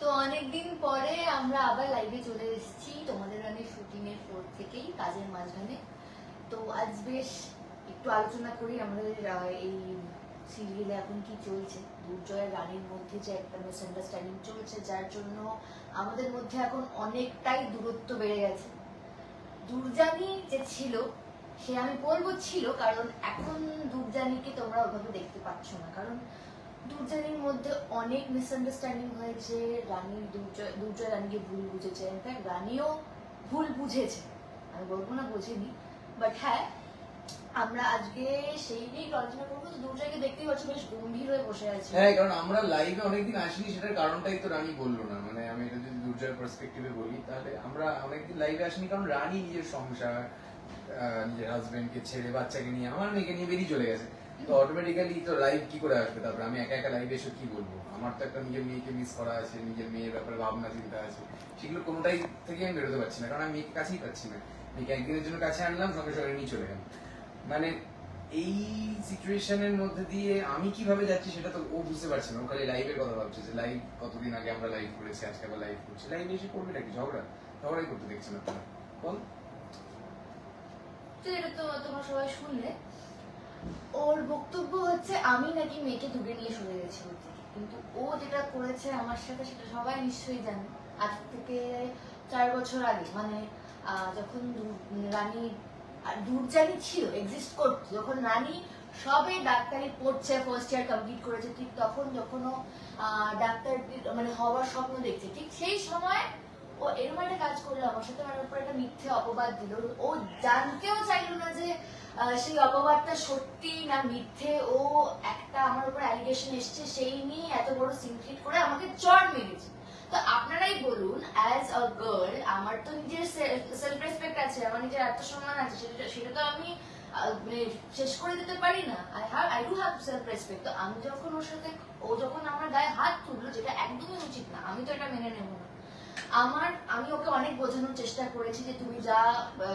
তো অনেকদিন পরে আমরা আবার লাইভে চলে এসেছি। তোমাদের গানের শুটিং এর পর থেকেই, কাজের মাঝখানে। তো আজ বেশ একটু আলোচনা করি আমাদের এই সিরিয়ালে এখন কি চলছে। দুর্জয় রানীর মধ্যে যে একটা মিসআন্ডারস্ট্যান্ডিং চলছে, যার জন্য আমাদের মধ্যে এখন অনেকটাই দূরত্ব বেড়ে গেছে। দুর্জানি যে ছিল, সে আমি বলব ছিল, কারণ এখন দুর্জানিকে তোমরা ওভাবে দেখতে পাচ্ছ না। কারণ দুর্জানির মধ্যে অনেক মিসআন্ডারস্ট্যান্ডিং হয়েছে রানী দুর্জয় দুর্জয় রানীকে ভুল বুঝেছে। ইনফ্যাক্ট রানীও ভুল বুঝেছে। আমি বলব না বোঝেনি। বাট হ্যাঁ আমরা আজকে সেই নিয়েই আলোচনা করব তো দুর্জয়কে দেখতেই পাচ্ছি বেশ গম্ভীর হয়ে বসে আছে। হ্যাঁ কারণ আমরা লাইভে অনেকদিন আসিনি, সেটার কারণটাই তো রানী বলল না। মানে আমি এটা যদি দুর্জয়ের পার্সপেক্টিভে বলি, তাহলে আমরা অনেকদিন লাইভে আসিনি, কারণ রানী নিজের সংসার নিজের হাজবেন্ডকে ছেড়ে, বাচ্চাকে নিয়ে, আমার মেয়েকে নিয়ে বেরিয়ে চলে গেছে। তো অটোমেটিক্যালি তো লাইভ কি করে আসবে তারপরে? আমি একা একা লাইভে এসে কি বলব? আমার তো একটা নিজের মেয়েকে মিস করা আছে, নিজের মেয়ের ব্যাপারে ভাবনা চিন্তা আছে। সেগুলো কোনোটাই থেকে আমি বেরোতে পারছি না, কারণ আমি মেয়েকে কাছেই পাচ্ছি না। মেয়েকে একদিনের জন্য কাছে আনলাম, সঙ্গে সঙ্গে নিয়ে চলে গেলাম। মানে এই সিচুয়েশনের মধ্যে দিয়ে আমি কীভাবে যাচ্ছি সেটা তো ও বুঝতে পারছে না। ও খালি লাইভের কথা ভাবছে যে লাইভ কতদিন আগে আমরা লাইভ করেছি, আজকে আবার লাইভ করছি। লাইভে এসে করবে নাকি? ঝগড়া? ঝগড়াই করতে দেখছে না বল। তো এটা তো তোমরা সবাই শুনলে। ওর বক্তব্য হচ্ছে, আমি নাকি মেয়েকে দূরে নিয়ে সরে গেছি কিন্তু ও যেটা করেছে আমার সাথে, সেটা সবাই নিশ্চয়ই জানে। আজ থেকে চার বছর আগে মানে যখন রানী দুর্জানি ছিল এক্সিস্ট করতো, যখন রানী সবে ডাক্তারি পড়ছে ফার্স্ট ইয়ার কমপ্লিট করেছে, ঠিক তখন যখন ও ডাক্তার মানে হওয়ার স্বপ্ন দেখছে, ঠিক সেই সময় ও এরকম একটা কাজ করল, আমার সাথে আমার উপর একটা মিথ্যে অপবাদ দিল। ও জানতেও চাইলো না যে সেই অপবাদটা সত্যি না মিথ্যে। ও একটা আমার উপর অ্যালিগেশন এসছে, সেই নিয়ে এত বড় সিনক্রিট করে আমাকে চড় মেরেছে। তো আপনারাই বলুন অ্যাজ আ গার্ল আমার তো নিজের সেলফ রেসপেক্ট আছে, আমার নিজের আত্মসম্মান আছে, সেটা সেটা তো আমি মানে শেষ করে দিতে পারি না। I have I do have self respect তো আমি যখন ওর সাথে, ও যখন আমার গায়ে হাত তুললো, যেটা একদমই উচিত না, আমি তো এটা মেনে নেব না। আমার আমি ওকে অনেক বোঝানোর চেষ্টা করেছি যে তুমি যা আহ,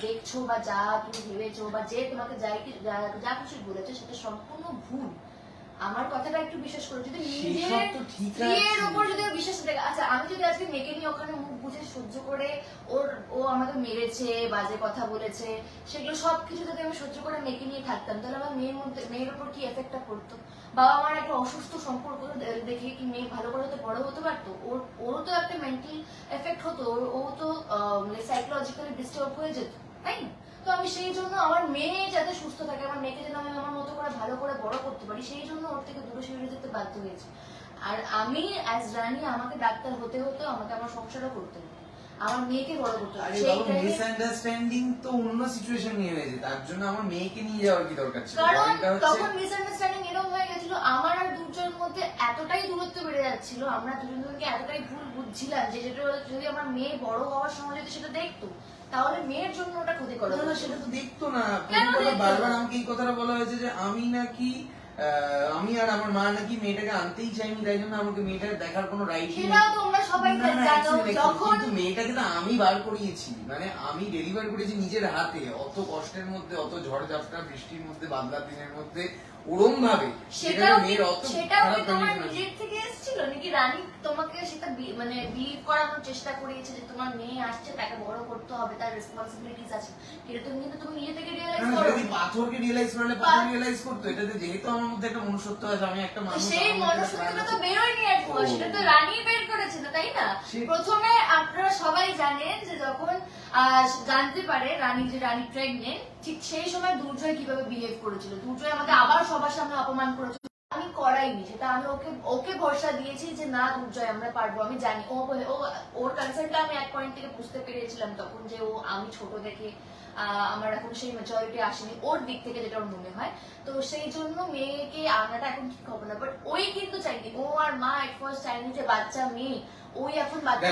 দেখছ বা যা তুমি ভেবেছো বা যে তোমাকে যাই কি- যা- কিছু বলেছে সেটা সম্পূর্ণ ভুল। আমার কথাটা একটু বিশ্বাস করো যদি নিজের উপর যদি আচ্ছা আমি যদি আজকে মেয়েকে নিয়ে ওখানে মুখ বুঝে সহ্য করে ওর, ও আমাকে মেরেছে বাজে কথা বলেছে, সেগুলো সব কিছু যদি আমি সহ্য করে মেয়েকে নিয়ে থাকতাম, তাহলে আমার মেয়ের মধ্যে, মেয়ের উপর কি এফেক্টটা পড়তো? বাবা মার একটা অসুস্থ সম্পর্ক দে- দেখে কি মেয়ে ভালো করে হতে বড় হতে পারতো? ওর, ওরও তো একটা মেন্টাল এফেক্ট হতো, ওর, ও তো মানে সাইকোলজিক্যালি ডিস্টার্ব হয়ে যেত তাই না তো আমি সেই জন্য আমার মেয়ে যাতে সুস্থ থাকে, আমার মেয়েকে যেন আমি আমার মতো করে ভালো করে বড় করতে পারি, সেই জন্য ওর থেকে দূরে সরে যেতে বাধ্য হয়েছি। আর আমি অ্যাজ রানী আমাকে ডাক্তার হতে হতো আমাকে আমার সংসারও করতে হতো। আমার মেয়েকে বড় করতে আরে বাবু মিসআন্ডারস্ট্যান্ডিং তো অন্য সিচুয়েশন নিয়ে হয়েছে তার জন্য আমার মেয়েকে নিয়ে যাওয়ার কি দরকার ছিল? কারণ তখন মিসআন্ডারস্ট্যান্ডিং এরকম হয়ে গেছিল আমার আর দুজনের মধ্যে এতটাই দূরত্ব বেড়ে যাচ্ছিল আমরা দুজন দুজনকে এতটাই ভুল বুঝছিলাম যে যেটা যদি আমার মেয়ে বড় হওয়ার সময় যদি সেটা দেখতো তাহলে মেয়ের জন্য ওটা ক্ষতিকর না, না, সেটা তো দেখতো না? বারবার আমাকে এই কথাটা বলা হয়েছে যে আমি নাকি আমি আর আমার মা নাকি মেয়েটাকে আনতেই চাইনি তাই জন্য আমাকে মেয়েটা দেখার কোনো রাইট সেটাও তোমরা সবাই জানো যখন কিন্তু মেয়েটাকে তো আমি বার করিয়েছি মানে আমি ডেলিভার করেছি নিজের হাতে অত কষ্টের মধ্যে অত ঝড় ঝাপটা বৃষ্টির মধ্যে বাদলার দিনের মধ্যে ওরম ভাবে সেটা মেয়ের অত সেটা তোমার নিজের থেকে এসেছিল? নাকি রানী তোমাকে সেটা মানে বিলিভ করানোর চেষ্টা করিয়েছে যে তোমার মেয়ে আসছে তাকে বড় করতে হবে তার রেসপন্সিবিলিটিস আছে। এটা তুমি কিন্তু তুমি নিজে থেকে রিয়েলাইজ করো। যদি পাথরকে রিয়েলাইজ করলে পাথর রিয়েলাইজ করতো এটাতে যেহেতু আমার মধ্যে একটা মনুষ্যত্ব আছে আমি একটা মানুষ সেই মনুষ্যত্বটা তো আছে। বেরোয়নি ও। সেটা তো রানী বের করেছিল তাই না? প্রথমে আপনারা সবাই জানেন যে যখন আহ, জানতে পারে রানী যে রানী প্রেগনেন্ট ঠিক সেই সময় দুর্জয় কীভাবে বিহেভ করেছিল। দুর্জয় আমাকে আবার সবার সামনে অপমান করেছিল। আমি করাইনি সেটা আমি ওকে ওকে ভরসা দিয়েছি যে না দুর্জয় আমরা পারব। আমি জানি ও ও ওর কনসার্নটা আমি এক পয়েন্ট থেকে বুঝতে পেরেছিলাম তখন যে ও আমি ছোট দেখে আমার এখন সেই মেচরিটি আসেনি ওর দিক থেকে যেটা ওর মনে হয়। তো সেই জন্য মেয়েকে আনাটা এখন ঠিক হবে না বাট ওই কিন্তু চাইনি। ও আর মা এট ফার্স্ট চাইনি যে বাচ্চা মেয়ে ওই এখন বাচ্চা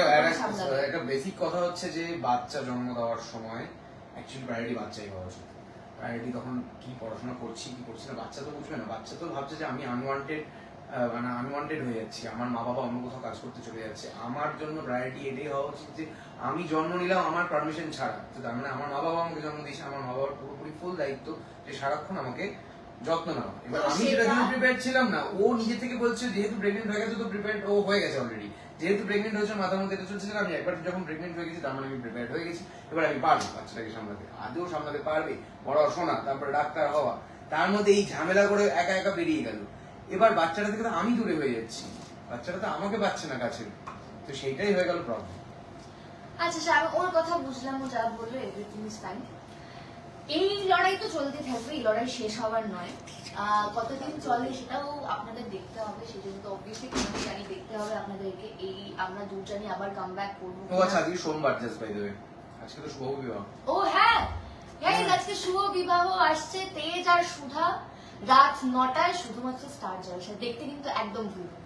একটা- একটা বেসিক কথা হচ্ছে যে বাচ্চা জন্ম দেওয়ার সময় অ্যাকচুয়ালি প্রায়োরিটি বাচ্চাই হওয়া উচিত। প্রায়োরিটি তখন কি পড়াশোনা করছি কি করছি না বাচ্চা তো বুঝবে না। বাচ্চা তো ভাবছে যে আমি আনওয়ান্টেড মানে আনওয়ান্টেড হয়ে যাচ্ছি। আমার মা বাবা অন্য কোথাও কাজ করতে চলে যাচ্ছে। আমার জন্য প্রায়োরিটি এটাই হওয়া উচিত যে আমি জন্ম নিলাম আমার পারমিশন ছাড়া। তো তার মানে আমার মা বাবা আমাকে জন্ম দিয়েছে আমার মা বাবার পুরোপুরি ফুল দায়িত্ব যে সারাক্ষণ আমাকে যত্ন নাও এবার আমি সেটা- জন্য প্রিপেয়ার ছিলাম না ও নিজে থেকে বলছে যেহেতু প্রেগনেন্ট হয়ে গেছে তো প্রিপেয়ার ও হয়ে গেছে অলরেডি যেহেতু প্রেগনেন্ট হয়েছে মাথার মধ্যে এটা চলছে আমি একবার যখন প্রেগনেন্ট হয়ে গেছি, তার মানে আমি প্রিপেয়ার হয়ে গেছি। এবার আমি পারব বাচ্চাটাকে সামলাতে। আদৌ সামলাতে পারবে? বড় পড়াশোনা তারপরে ডাক্তার হওয়া। তার মধ্যে এই ঝামেলা করে একা একা বেরিয়ে গেল। এবার বাচ্চাটা থেকে তো আমি দূরে হয়ে যাচ্ছি। বাচ্চাটা তো আমাকে পাচ্ছে না কাছে। তো সেইটাই হয়ে গেল প্রবলেম আচ্ছা স্যার ওর কথা বুঝলাম, ও যা বলল এভরিথিং ইজ ফাইন এই লড়াই তো চলতে থাকবে, এই লড়াই শেষ হওয়ার নয়। কতদিন চলে সেটাও আপনাদের দেখতে হবে সেজন্য তো অবভিয়াসলি কেন জানি দেখতে হবে আপনাদেরকে। এই আমরা দুজনই আবার কাম ব্যাক করব ও আচ্ছা আজকে সোমবার জাস্ট বাই দ্য ওয়ে আজকে তো শুভ বিবাহ। ও হ্যাঁ। গাইস হ্যাঁ। আজকে শুভ বিবাহ আসছে তেজ আর সুধা রাত নটায় শুধুমাত্র স্টার জলসা দেখতে কিন্তু একদম ভুলবেন।